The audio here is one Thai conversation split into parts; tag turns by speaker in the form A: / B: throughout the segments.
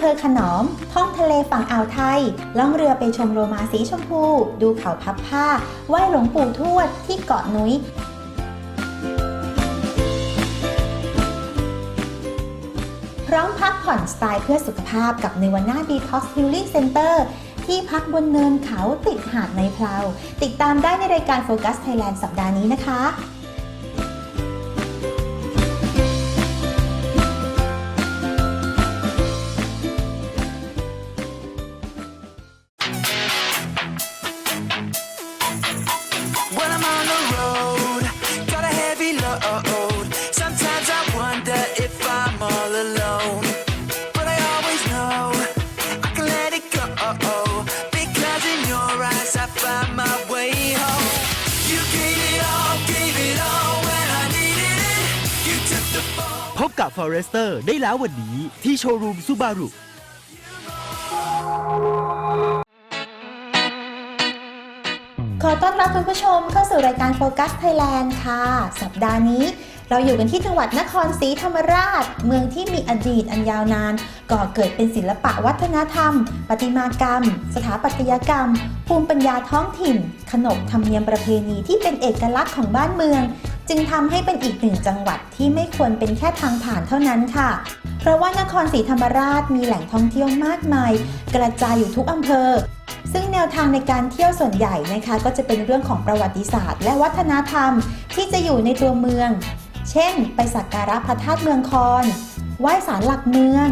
A: ภอขนอม ท่องทะเลฝั่งอ่าวไทย ล่องเรือไปชมโลมาสีชมพู ดูเขาพับผ้า ไหว้หลวงปู่ทวดที่เกาะนุ้ย พร้อมพักผ่อนสไตล์เพื่อสุขภาพกับในวันหน้า Detox Healing Center ที่พักบนเนินเขาติดหาดในเพลา ติดตามได้ในรายการ Focus Thailand สัปดาห์นี้นะคะ
B: บกับ Forester ได้แล้ววันนี้ที่โชว์รูมซูบารุ
A: ขอต้อนรับคุณผู้ชมเข้าสู่รายการโฟกัสไทยแลนด์ค่ะ สัปดาห์นี้ เราอยู่กันที่จังหวัดนครศรีธรรมราช เมืองที่มีอดีตอันยาวนาน ก่อเกิดเป็นศิลปะวัฒนธรรม ประติมากรรม สถาปัตยกรรม ภูมิปัญญาท้องถิ่น ขนบธรรมเนียมประเพณีที่เป็นเอกลักษณ์ของบ้านเมือง จึงทำให้เป็นอีกหนึ่งจังหวัดที่ไม่ควรเป็นแค่ทางผ่านเท่านั้นค่ะ เพราะว่านครศรีธรรมราชมีแหล่งท่องเที่ยวมากมาย กระจายอยู่ทุกอำเภอซึ่งแนวทางในการเที่ยวส่วนใหญ่นะคะ ก็จะเป็นเรื่องของประวัติศาสตร์ และวัฒนธรรมที่จะอยู่ในตัวเมือง เช่น ไปสักการะพระธาตุเมืองคอนไหว้ศาลหลักเมือง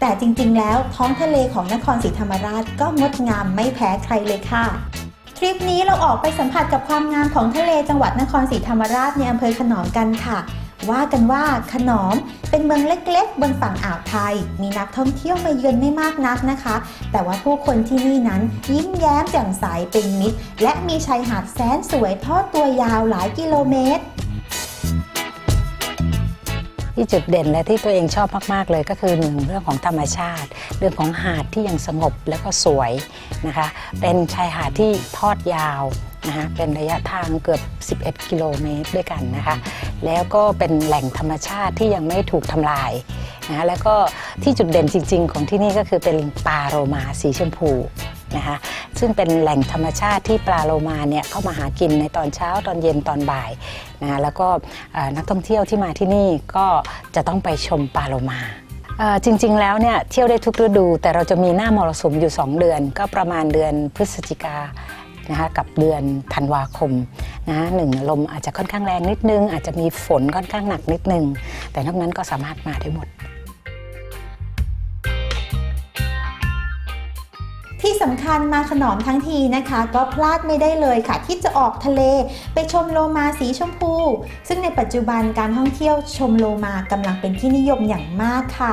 A: แต่จริงๆ แล้วท้องทะเลของนครศรีธรรมราชก็งดงามไม่แพ้ใครเลยค่ะ ทริปนี้เราออกไปสัมผัสกับความงามของทะเลจังหวัดนครศรีธรรมราชในอำเภอขนอมกันค่ะ ว่ากันว่าขนอมเป็นเมืองเล็กๆ บนฝั่งอ่าวไทย มีนักท่องเที่ยวมาเยือนไม่มากนักนะคะ แต่ว่าผู้คนที่นี่นั้นยิ้มแย้มแจ่มใสเป็นมิตร และมีชายหาดแสนสวยทอดตัวยาวหลายกิโลเมตร
C: ที่จุดเด่นและที่ตัวเองชอบมากๆเลยก็คือหนึ่งเรื่องของธรรมชาติ เรื่องของหาดที่ยังสงบแล้วก็สวยนะคะ เป็นชายหาดที่ทอดยาวนะคะเป็นระยะทางเกือบ 11 กิโลเมตรด้วยกันนะคะ แล้วก็เป็นแหล่งธรรมชาติที่ยังไม่ถูกทำลายนะคะแล้วก็ที่จุดเด่นจริง ๆ ของที่นี่ก็คือเป็นปลาโรมาสีชมพู นะคะ ซึ่งเป็นแหล่งธรรมชาติที่ปลาโลมาเนี่ยเข้ามาหากินในตอนเช้าตอนเย็นตอนบ่ายนะแล้วก็นักท่องเที่ยวที่มาที่นี่ก็จะต้องไปชมปลาโลมาจริงๆ แล้วเนี่ยเที่ยวได้ทุกฤดู แต่เราจะมีหน้ามรสุมอยู่ 2 เดือน ก็ประมาณเดือนพฤศจิกานะคะกับเดือนธันวาคมนะหนึ่งลมอาจจะค่อนข้างแรงนิดนึง อาจจะมีฝนค่อนข้างหนักนิดนึง แต่นอกนั้นก็สามารถมาได้หมด
A: ที่สำคัญมาขนอมทั้งทีนะคะ ก็พลาดไม่ได้เลยค่ะ ที่จะออกทะเลไปชมโลมาสีชมพู ซึ่งในปัจจุบันการท่องเที่ยวชมโลมากำลังเป็นที่นิยมอย่างมากค่ะ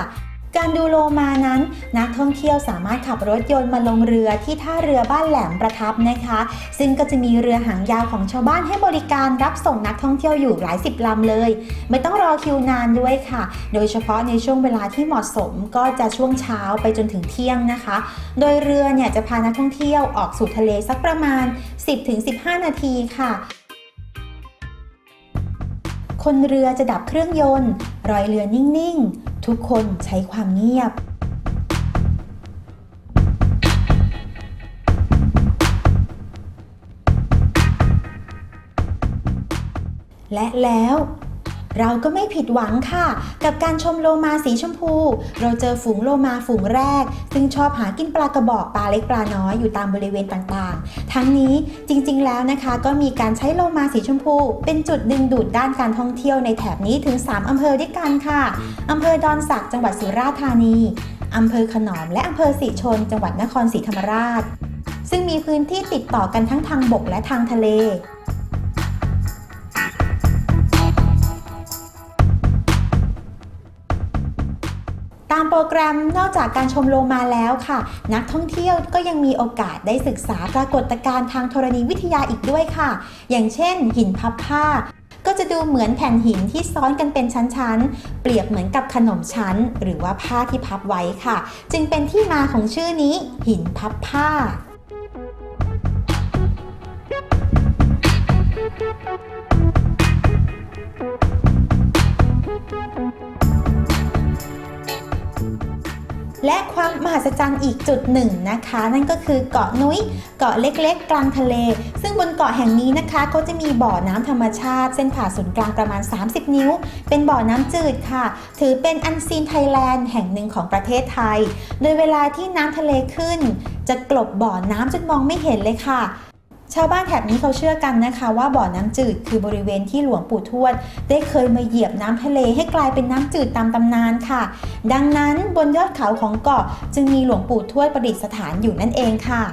A: การดูโลมานั้น นักท่องเที่ยวสามารถขับรถยนต์มาลงเรือที่ท่าเรือบ้านแหลมประทับนะคะ ซึ่งก็จะมีเรือหางยาวของชาวบ้านให้บริการรับส่งนักท่องเที่ยวอยู่หลายสิบลำเลย ไม่ต้องรอคิวนานด้วยค่ะ โดยเฉพาะในช่วงเวลาที่เหมาะสมก็จะช่วงเช้าไปจนถึงเที่ยงนะคะ โดยเรือเนี่ยจะพานักท่องเที่ยวออกสู่ทะเลสักประมาณ 10-15 นาทีค่ะคนเรือจะดับเครื่องยนต์ รอยเรือนิ่ง ๆ ทุกคนใช้ความเงียบ และแล้ว เราก็ไม่ผิดหวังค่ะ กับการชมโลมาสีชมพู เราเจอฝูงโลมาฝูงแรก ซึ่งชอบหากินปลากระบอกปลาเล็กปลาน้อยอยู่ตามบริเวณต่างๆ ทั้งนี้จริงๆแล้วนะคะ ก็มีการใช้โลมาสีชมพู เป็นจุดดึงดูดด้านการท่องเที่ยวในแถบนี้ถึง 3 อำเภอด้วยกันค่ะ อำเภอดอนสักจังหวัดสุราษฎร์ธานี อำเภอขนอม และอำเภอศรีชน จังหวัดนครศรีธรรมราช ซึ่งมีพื้นที่ติดต่อกันทั้งทางบกและทางทะเลามโปรแกรมนอกจากการชมโลมาแล้วค่ะ นักท่องเที่ยวก็ยังมีโอกาสได้ศึกษาปรากฏการณ์ทางธรณีวิทยาอีกด้วยค่ะ อย่างเช่น หินพับผ้า ก็จะดูเหมือนแผ่นหินที่ซ้อนกันเป็นชั้นๆ เปรียบเหมือนกับขนมชั้น หรือว่าผ้าที่พับไว้ค่ะ จึงเป็นที่มาของชื่อนี้ หินพับผ้า และความมหัศจรรย์อีกจุดหนึ่งนะคะ นั่นก็คือเกาะนุ้ยเกาะเล็กๆ กลางทะเล ซึ่งบนเกาะแห่งนี้นะคะก็จะมีบ่อน้ำธรรมชาติ เส้นผ่าศูนย์กลางประมาณ 30 นิ้ว เป็นบ่อน้ำจืดค่ะ ถือเป็นอันซีนไทยแลนด์แห่งหนึ่งของประเทศไทย โดยเวลาที่น้ำทะเลขึ้น จะกลบบ่อน้ำจนมองไม่เห็นเลยค่ะ ชาวบ้านแถบนี้เขาเชื่อกันนะคะว่าบ่อน้ำจืดคือบริเวณที่หลวงปู่ทวด ได้เคยมาเหยียบน้ำทะเลให้กลายเป็นน้ำจืดตามตำนานค่ะ ดังนั้นบนยอดเขาของเกาะจึงมีหลวงปู่ทวดประดิษฐานอยู่นั่นเองค่ะ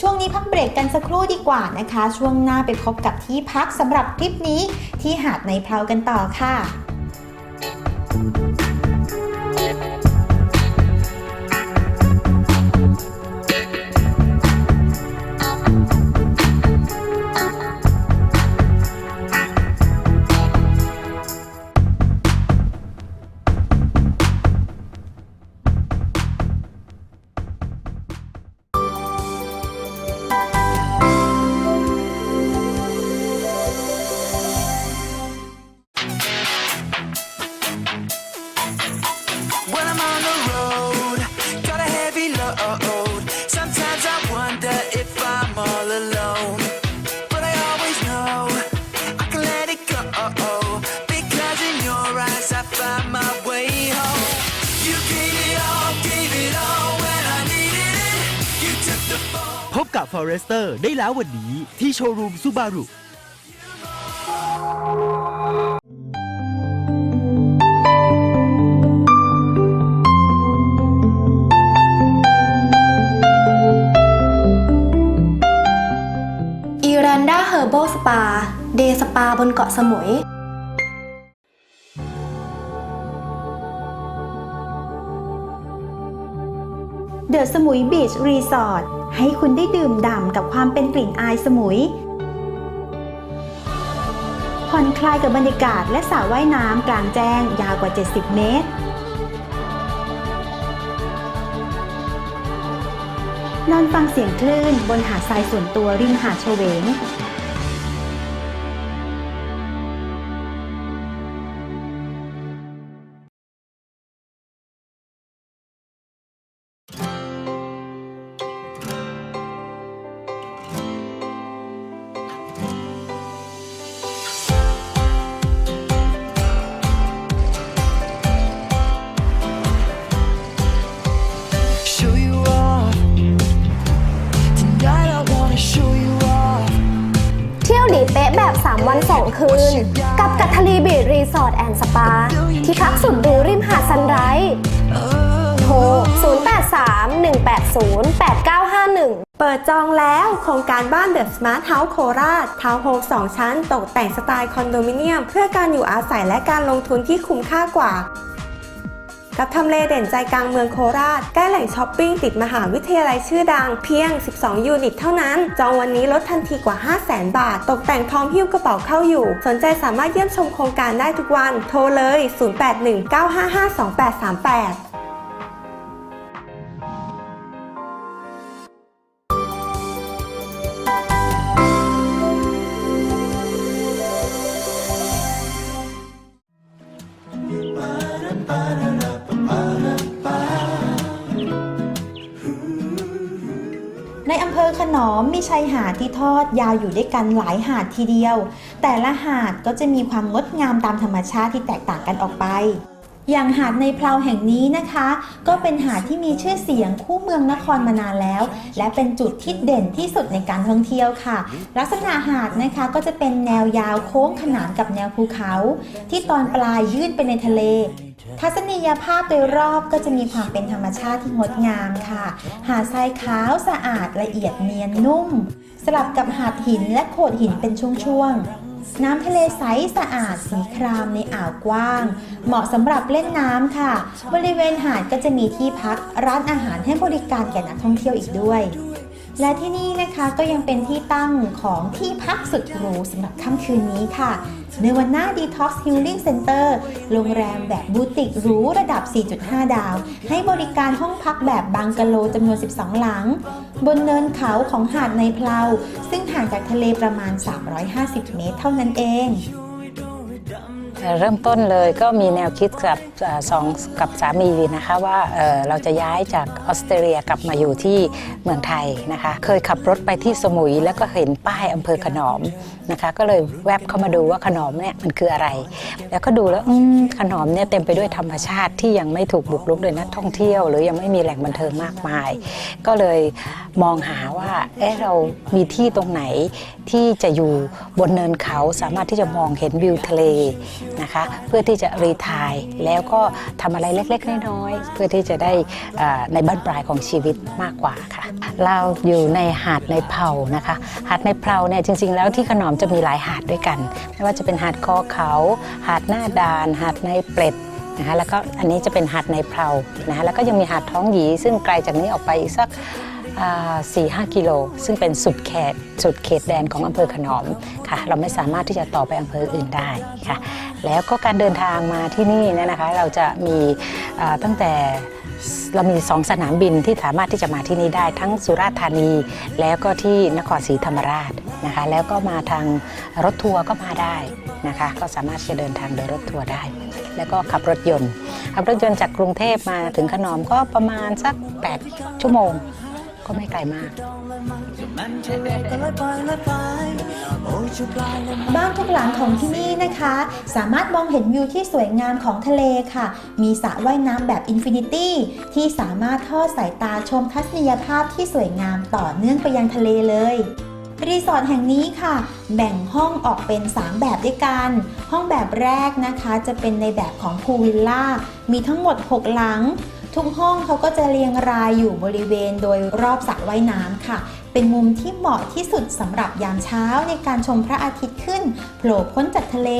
A: ช่วงนี้พักเบรกกันสักครู่ดีกว่านะคะ ช่วงหน้าไปพบกับที่พักสำหรับทริปนี้ที่หาดในเพลากันต่อค่ะ
B: ได้แล้ววันนี้ที่โชว์รูมซูบารุ
D: อีรันดาเฮอร์ l บสปา เดสปาบนเกาะสมุย
A: เดอะสมุยบีชรีสอร์ท ให้คุณได้ดื่มด่ำกับความเป็นกลิ่นอายสมุย ผ่อนคลายกับบรรยากาศและสระว่ายน้ำกลางแจ้งยาวกว่า 70 เมตร นอนฟังเสียงคลื่นบนหาดทรายส่วนตัวริมหาดเฉวง
D: คืน กับกัทลีบีรีสอร์ทแอนด์สปา ที่พักสุดหรูริมหาดซันไรท์โทร 0831808951
E: เปิดจองแล้วโครงการบ้านเดอะสมาร์ทเฮาส์โคราชทาวน์โฮม2ชั้น ตกแต่งสไตล์คอนโดมิเนียม เพื่อการอยู่อาศัยและการลงทุนที่คุ้มค่ากว่า กับทำเลเด่นใจกลางเมืองโคราช ใกล้แหล่งช้อปปิ้งติดมหาวิทยาลัยชื่อดังเพียง 12 ยูนิตเท่านั้น จองวันนี้ลดทันทีกว่า 500,000บาท ตกแต่งพร้อมหิ้วกระเป๋าเข้าอยู่ สนใจสามารถเยี่ยมชมโครงการได้ทุกวัน โทรเลย 0819552838
A: มมีชายหาดที่ทอดยาวอยู่ด้วยกันหลายหาดทีเดียว แต่ละหาดก็จะมีความงดงามตามธรรมชาติที่แตกต่างกันออกไป อย่างหาดในเพลาแห่งนี้นะคะ ก็เป็นหาดที่มีชื่อเสียงคู่เมืองนครมานานแล้ว และเป็นจุดที่เด่นที่สุดในการท่องเที่ยวค่ะ ลักษณะหาดนะคะก็จะเป็นแนวยาวโค้งขนานกับแนวภูเขา ที่ตอนปลายยื่นไปในทะเล ทัศนียภาพโดยรอบก็จะมีความเป็นธรรมชาติที่งดงามค่ะ หาดทรายขาวสะอาดละเอียดเนียนนุ่ม สลับกับหาดหินและโขดหินเป็นช่วงๆ น้ำทะเลใสสะอาดสีครามในอ่าวกว้าง เหมาะสำหรับเล่นน้ำค่ะ บริเวณหาดก็จะมีที่พักร้านอาหารให้บริการแก่นักท่องเที่ยวอีกด้วย และที่นี่นะคะก็ยังเป็นที่ตั้งของที่พักสุดหรูสำหรับค่ำคืนนี้ค่ะในวันหน้า Detox Healing Center โรงแรมแบบบูติกหรูระดับ 4.5 ดาว ให้บริการห้องพักแบบบังกะโลจำนวน 12 หลัง บนเนินเขาของหาดในเพลา ซึ่งห่างจากทะเลประมาณ 350 เมตรเท่านั้นเอง
C: เริ่มต้นเลยก็มีแนวคิดกับสองกับสามีนะคะว่าเเราจะย้ายจากออสเตรเลียกลับมาอยู่ที่เมืองไทยนะคะเคยขับรถไปที่สมุยแล้วก็เห็นป้ายอำเภอขนอมนะคะก็เลยแวบเข้ามาดูว่าขนอมเนี่ยมันคืออะไร แล้วก็ดูแล้วขนอมเนี่ยเต็มไปด้วยธรรมชาติที่ยังไม่ถูกบุกรุกโดยนักท่องเที่ยว หรือยังไม่มีแหล่งบันเทิงมากมาย ก็เลยมองหาว่าเอ๊ะเรามีที่ตรงไหนที่จะอยู่บนเนินเขาสามารถที่จะมองเห็นวิวทะเลนะคะเพื่อที่จะรีทายแล้วก็ทำอะไรเล็กๆน้อยๆเพื่อที่จะได้ในบ้านปลายของชีวิตมากกว่าค่ะ เราอยู่ในหาดในเพานะคะหาดในเพาเนี่ยจริง ๆ แล้วที่ขนอมจะมีหลายหาดด้วยกัน ไม่ว่าจะเป็นหาดคอเขาหาดหน้าดาน หาดในเปร็ดนะคะแล้วก็อันนี้จะเป็นหาดในเพลานะคะแล้วก็ยังมีหาดท้องหยีซึ่งไกลจากนี้ออกไปอีกสัก สี่ห้ากิโล ซึ่งเป็นสุดเขตสุดเขตแดนของอำเภอขนอมค่ะ เราไม่สามารถที่จะต่อไปอำเภออื่นได้ค่ะ แล้วก็การเดินทางมาที่นี่เนยนะคะ เราจะมีตั้งแต่เรามีสองสนามบินที่สามารถที่จะมาที่นี่ได้ทั้งสุราษฎร์ธานี แล้วก็ที่นครศรีธรรมราชนะคะ แล้วก็มาทางรถทัวร์ก็มาได้นะคะ ก็สามารถจะเดินทางโดยรถทัวร์ได้ แล้วก็ขับรถยนต์ขับรถยนต์จากกรุงเทพมาถึงขนอมก็ประมาณสัก 8 ชั่วโมง ก็ไม่ไกลมาก
A: บ้านทุกหลังของที่นี่นะคะ สามารถมองเห็นวิวที่สวยงามของทะเลค่ะ มีสระว่ายน้ำแบบอินฟินิตี้ที่สามารถทอดสายตาชมทัศนียภาพที่สวยงามต่อเนื่องไปยังทะเลเลยรีสอร์ทแห่งนี้ค่ะ แบ่งห้องออกเป็น 3 แบบด้วยกัน ห้องแบบแรกนะคะจะเป็นในแบบของพูลวิลล่า มีทั้งหมด 6 หลัง ทุกห้องเขาก็จะเรียงรายอยู่บริเวณโดยรอบสระว่ายน้ำค่ะ เป็นมุมที่เหมาะที่สุดสำหรับยามเช้าในการชมพระอาทิตย์ขึ้นโผล่พ้นจากทะเล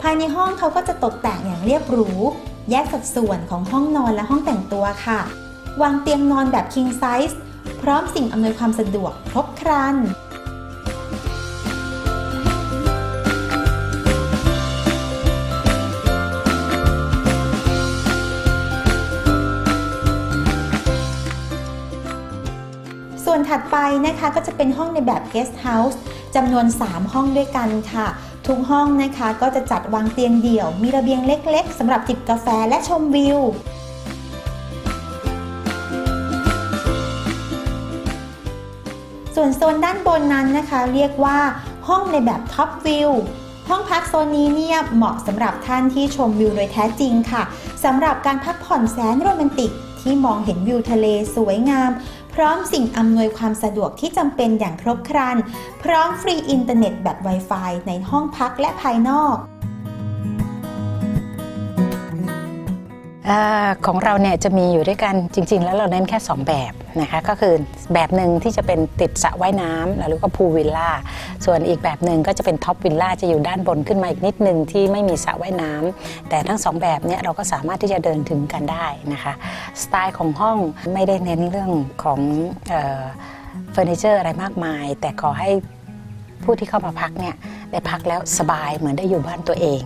A: ภายในห้องเขาก็จะตกแต่งอย่างเรียบหรู แยกสัดส่วนของห้องนอนและห้องแต่งตัวค่ะ วางเตียงนอนแบบ king size พร้อมสิ่งอำนวยความสะดวกครบครัน ถัดไปนะคะก็จะเป็นห้องในแบบ guest house จำนวน 3 ห้องด้วยกันค่ะ ทุกห้องนะคะก็จะจัดวางเตียงเดี่ยว มีระเบียงเล็กๆสำหรับจิบกาแฟและชมวิวส่วนโซนด้านบนนั้นนะคะ เรียกว่าห้องในแบบท็อปวิวห้องพักโซนนี้เนี่ยเหมาะสำหรับท่านที่ชมวิวโดยแท้จริงค่ะสำหรับการพักผ่อนแสนโรแมนติกที่มองเห็นวิวทะเลสวยงาม ร้อมสิ่งอำนวยความสะดวกที่จำเป็นอย่างครบครัน พร้อมฟรีอินเทอร์เน็ตแบบ Wi-Fi ในห้องพักและภายนอก
C: อของเราเนี่ยจะมีอยู่ด้วยกันจริง ๆ แล้วเราเน้นแค่ 2 แบบนะคะก็คือแบบหนึ่งที่จะเป็นติดสระว่ายน้ำแล้วก็พูลวิลล่าส่วนอีกแบบหนึ่งก็จะเป็นท็อปวิลล่าจะอยู่ด้านบนขึ้นมาอีกนิดนึงที่ไม่มีสระว่ายน้ำแต่ทั้งสองแบบเนี่ยเราก็สามารถที่จะเดินถึงกันได้นะคะสไตล์ของห้องไม่ได้เน้นเรื่องของเฟอร์นิเจอร์อะไรมากมาย แต่ขอให้ผู้ที่เข้ามาพักเนี่ยได้พักแล้วสบายเหมือนได้อยู่บ้านตัวเอง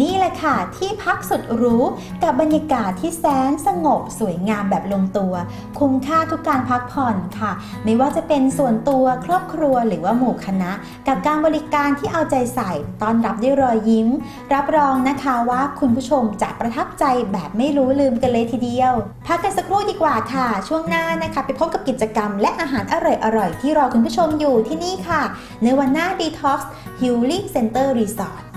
A: นี่แหละค่ะ ที่พักสุดหรูกับบรรยากาศที่แสนสงบสวยงามแบบลงตัว คุ้มค่าทุกการพักผ่อนค่ะ ไม่ว่าจะเป็นส่วนตัวครอบครัวหรือว่าหมู่คณะ กับการบริการที่เอาใจใส่ต้อนรับด้วยรอยยิ้ม รับรองนะคะว่าคุณผู้ชมจะประทับใจแบบไม่รู้ลืมกันเลยทีเดียว พักกันสักครู่ดีกว่าค่ะ ช่วงหน้านะคะ ไปพบกับกิจกรรม และอาหารอร่อยๆที่รอคุณผู้ชมอยู่ที่นี่ค่ะ ในวันหน้า Detox Healing Center Resort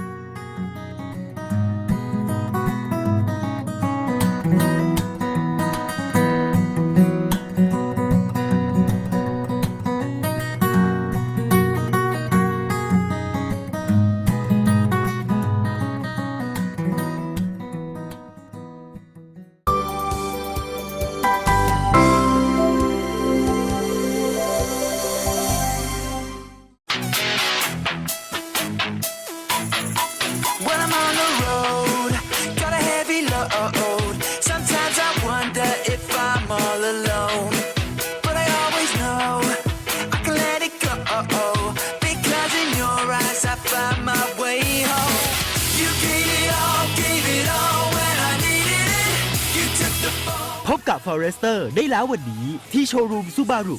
F: r a
B: c e r ได้แล้ววันนี้ที่โชว์รูมซูบารุ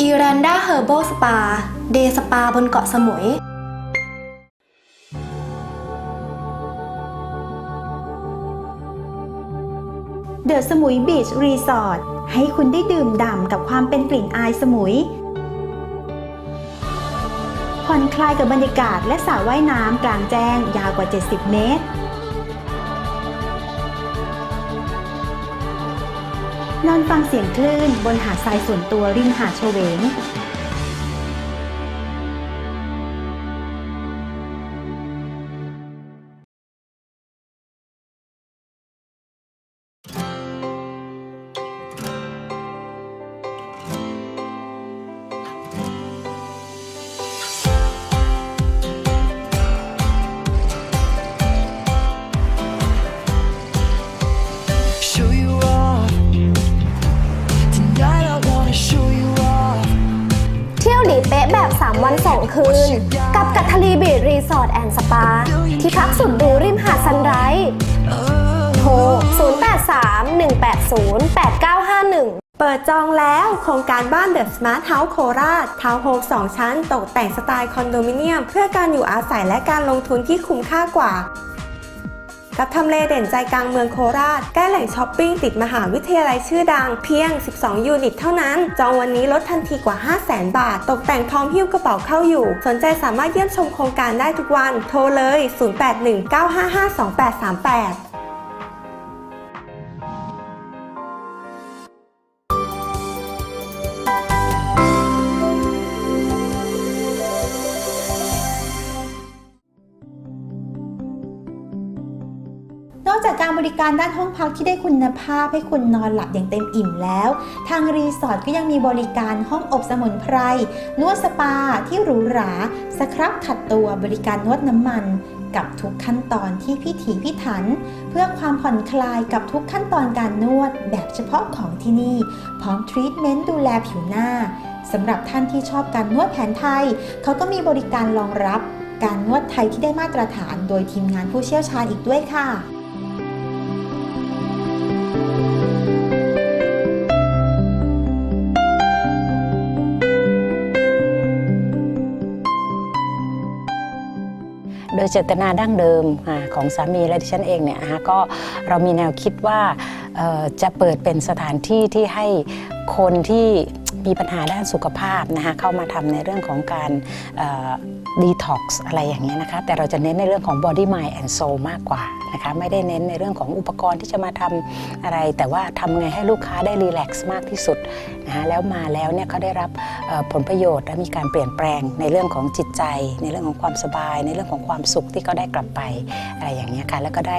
D: อีแรนดาเฮอร์ a บสปา เดย์สปาบนเกาะสมุย
A: เดอะสมุยบีชรีสอร์ทให้คุณได้ดื่มด่ำกับความเป็นกลิ่นอายสมุยผ่อนคลายกับบรรยากาศและสระว่ายน้ำกลางแจ้งยาวกว่า 70 เมตร นอนฟังเสียงคลื่นบนหาดทรายส่วนตัวริมหาดโชเวง
D: คืน กับกัทลีบีรีสอร์ทแอนด์สปา ที่พักสุดหรูริมหาดซันไรส์โทร 083 180 8951
E: เปิดจองแล้วโครงการบ้านเดอะสมาร์ทเฮาส์โคราชทาวน์โฮม2ชั้น ตกแต่งสไตล์คอนโดมิเนียม เพื่อการอยู่อาศัยและการลงทุนที่คุ้มค่ากว่า กับทำเลเด่นใจกลางเมืองโคราช ใกล้แหล่งช้อปปิ้งติดมหาวิทยาลัยชื่อดังเพียง 12 ยูนิตเท่านั้น จองวันนี้ลดทันทีกว่า 500,000 บาท ตกแต่งพร้อมหิ้วกระเป๋าเข้าอยู่ สนใจสามารถเยี่ยมชมโครงการได้ทุกวัน โทรเลย 0819552838
A: บริการด้านห้องพักที่ได้คุณภาพให้คุณนอนหลับอย่างเต็มอิ่มแล้ว ทางรีสอร์ทก็ยังมีบริการห้องอบสมุนไพร นวดสปาที่หรูหราสครับขัดตัวบริการนวดน้ำมันกับทุกขั้นตอนที่พิถีพิถัน เพื่อความผ่อนคลายกับทุกขั้นตอนการนวดแบบเฉพาะของที่นี่ พร้อมทรีทเมนต์ดูแลผิวหน้าสำหรับท่านที่ชอบการนวดแผนไทย เขาก็มีบริการรองรับการนวดไทยที่ได้มาตรฐานโดยทีมงานผู้เชี่ยวชาญอีกด้วยค่ะ
C: ดยเจตนาดั้งเดิมอของสามีและดิฉันเองเนี่ยนะคะก็เรามีแนวคิดว่าจะเปิดเป็นสถานที่ที่ให้คนที่ มีปัญหาด้านสุขภาพนะคะเข้ามาทำในเรื่องของการดีท็อกซ์อะไรอย่างเงี้ยนะคะแต่เราจะเน้นในเรื่องของ body mind and soul มากกว่านะคะไม่ได้เน้นในเรื่องของอุปกรณ์ที่จะมาทำอะไร แต่ว่าทำไงให้ลูกค้าได้รีแลกซ์มากที่สุดนะคะแล้วมาแล้วเนี่ยเขาได้รับผลประโยชน์และมีการเปลี่ยนแปลงในเรื่องของจิตใจ ในเรื่องของความสบาย ในเรื่องของความสุขที่เขาได้กลับไปอะไรอย่างเงี้ยค่ะแล้วก็ได้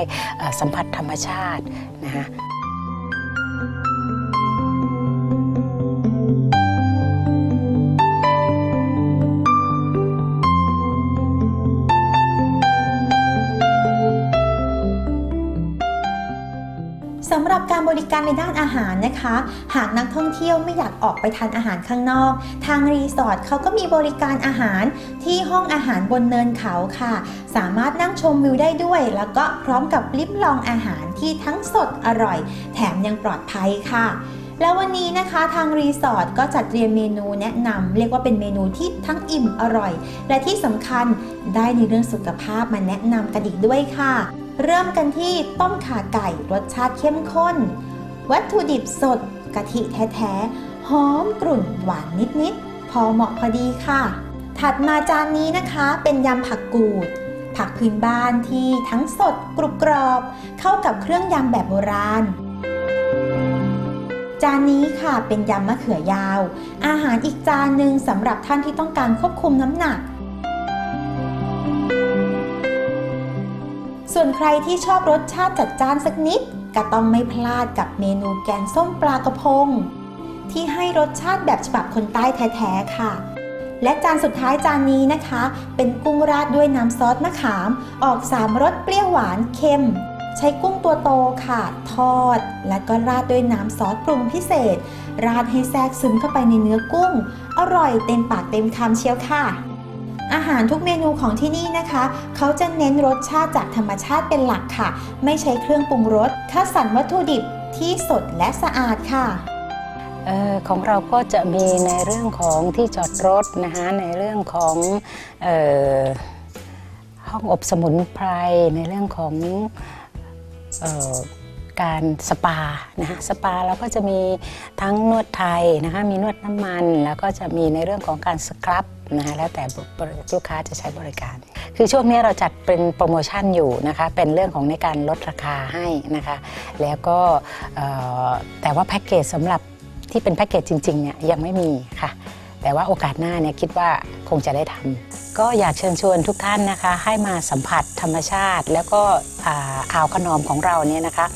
C: สัมผัสธรรมชาตินะคะ
A: บรบริการในด้านอาหารนะคะ หากนักท่องเที่ยวไม่อยากออกไปทานอาหารข้างนอก ทางรีสอร์ทเขาก็มีบริการอาหารที่ห้องอาหารบนเนินเขาค่ะ สามารถนั่งชมวิวได้ด้วย แล้วก็พร้อมกับลิ้มลองอาหารที่ทั้งสดอร่อย แถมยังปลอดภัยค่ะแล้ววันนี้นะคะทางรีสอร์ทก็จัดเตรียมเมนูแนะนำเรียกว่าเป็นเมนูที่ทั้งอิ่มอร่อย และที่สำคัญได้ในเรื่องสุขภาพมาแนะนำกันอีกด้วยค่ะ เริ่มกันที่ต้มข่าไก่รสชาติเข้มข้น วัตถุดิบสดกะทิแท้ๆ หอมกรุ่นหวานนิดๆ พอเหมาะพอดีค่ะ ถัดมาจานนี้นะคะเป็นยำผักกูด ผักพื้นบ้านที่ทั้งสดกรุบกรอบ เข้ากับเครื่องยำแบบโบราณ จานนี้ค่ะเป็นยำมะเขือยาว อาหารอีกจานหนึ่งสำหรับท่านที่ต้องการควบคุมน้ำหนัก ส่วนใครที่ชอบรสชาติจัดจ้านสักนิด ก็ต้องไม่พลาดกับเมนูแกงส้มปลากระพง ที่ให้รสชาติแบบฉบับคนใต้แท้ๆค่ะ และจานสุดท้ายจานนี้นะคะ เป็นกุ้งราดด้วยน้ำซอสมะขาม ออกสามรสเปรี้ยวหวานเค็ม ใช้กุ้งตัวโตค่ะ ทอด และก็ราดด้วยน้ำซอสปรุงพิเศษ ราดให้แทรกซึมเข้าไปในเนื้อกุ้ง อร่อยเต็มปากเต็มคำเชียวค่ะ อาหารทุกเมนูของที่นี่นะคะ เขาจะเน้นรสชาติจากธรรมชาติเป็นหลักค่ะ ไม่ใช้เครื่องปรุงรสคัดสรรวัตถุดิบที่สดและสะอาดค่ะ
C: ออของเราก็จะมีในเรื่องของที่จอดรถนะคะในเรื่องของออห้องอบสมุนไพรในเรื่องของออการสปานะคะสปาเราก็จะมีทั้งนวดไทยนะคะมีนวดน้ำมัน แล้วก็จะมีในเรื่องของการสครับ นะคะแล้วแต่ลูกค้าจะใช้บริการ คือช่วงนี้เราจัดเป็นโปรโมชั่นอยู่นะคะเป็นเรื่องของในการลดราคาให้นะคะแล้วก็แต่ว่าแพ็กเกจสำหรับที่เป็นแพ็กเกจจริงๆเนี่ยยังไม่มีค่ะ แต่ว่าโอกาสหน้าเนี่ยคิดว่าคงจะได้ทำก็อยากเชิญชวนทุกท่านนะคะ ให้มาสัมผัสธรรมชาติ แล้วก็อ่าอ่าวขนอมของเราเนี่ยนะคะ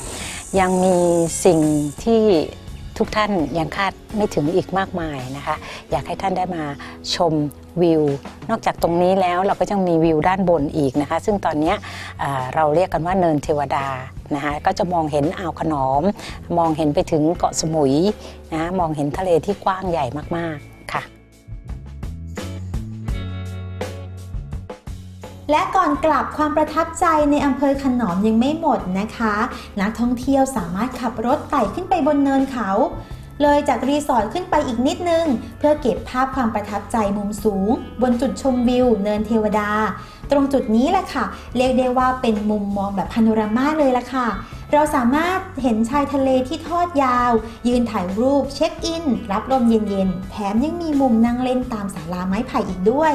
C: ยังมีสิ่งที่ ทุกท่านยังคาดไม่ถึงอีกมากมายนะคะ อยากให้ท่านได้มาชมวิว นอกจากตรงนี้แล้วเราก็ยังมีวิวด้านบนอีกนะคะ ซึ่งตอนนี้เราเรียกกันว่าเนินเทวดานะคะก็จะมองเห็นอ่าวขนอม มองเห็นไปถึงเกาะสมุยนะมองเห็นทะเลที่กว้างใหญ่มากๆ
A: และก่อนกลับความประทับใจในอำเภอขนอมยังไม่หมดนะคะ นักท่องเที่ยวสามารถขับรถไต่ขึ้นไปบนเนินเขา เลยจากรีสอร์ทขึ้นไปอีกนิดนึง เพื่อเก็บภาพความประทับใจมุมสูง บนจุดชมวิว เนินเทวดา ตรงจุดนี้แหละค่ะ เรียกได้ว่าเป็นมุมมองแบบพาโนรามาเลยละค่ะ เราสามารถเห็นชายทะเลที่ทอดยาว ยืนถ่ายรูปเช็คอิน รับลมเย็นๆ แถมยังมีมุมนั่งเล่นตามศาลาไม้ไผ่อีกด้วย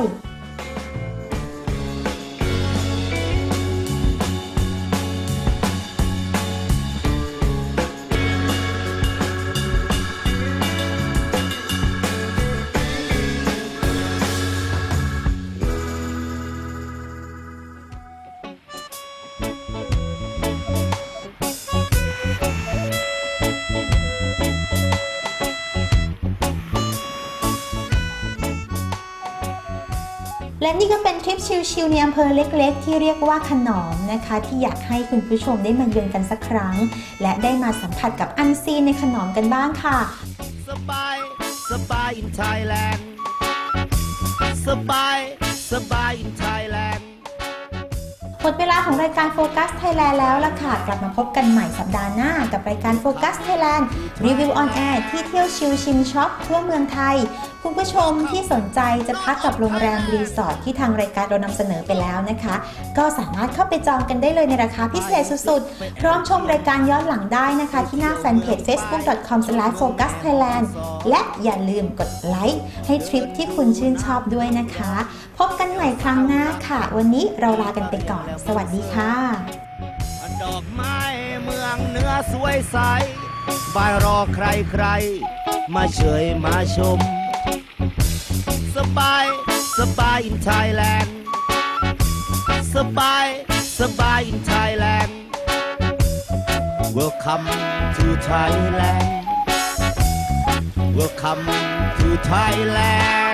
A: และนี่ก็เป็นทริปชิลๆในอำเภอเล็ก ๆ ที่เรียกว่าขนอมนะคะ ที่อยากให้คุณผู้ชมได้มาเยือนกันสักครั้ง และได้มาสัมผัสกับอันซีนในขนอมกันบ้างค่ะ
G: สบาย สบาย in Thailand สบาย สบาย in Thailand
A: หมดเวลาของรายการโฟกัสไทยแลนด์แล้วล่ะค่ะ กลับมาพบกันใหม่สัปดาห์หน้ากับรายการโฟกัสไทยแลนด์รีวิวออนแอร์ที่เที่ยวชิลชิมช็อปทั่วเมืองไทย คุณผู้ชมที่สนใจจะพักกับโรงแรมรีสอร์ทที่ทางรายการเรานำเสนอไปแล้วนะคะ ก็สามารถเข้าไปจองกันได้เลยในราคาพิเศษสุดๆ พร้อมชมรายการย้อนหลังได้นะคะ ที่หน้าแฟนเพจ facebook.com/focusthailand และอย่าลืมกดไลค์ให้ทริปที่คุณชื่นชอบด้วยนะคะ พบกันใหม่ครั้งหน้าค่ะ วันนี้เราลากันไปก่อน สวัสดีค่ะ
G: ดอกไม้เมืองเนื้อสวยใสบายรอใครใคร มาเฉยมาชม บาย สบาย in Thailand สบาย สบาย in Thailand Welcome to Thailand Welcome to Thailand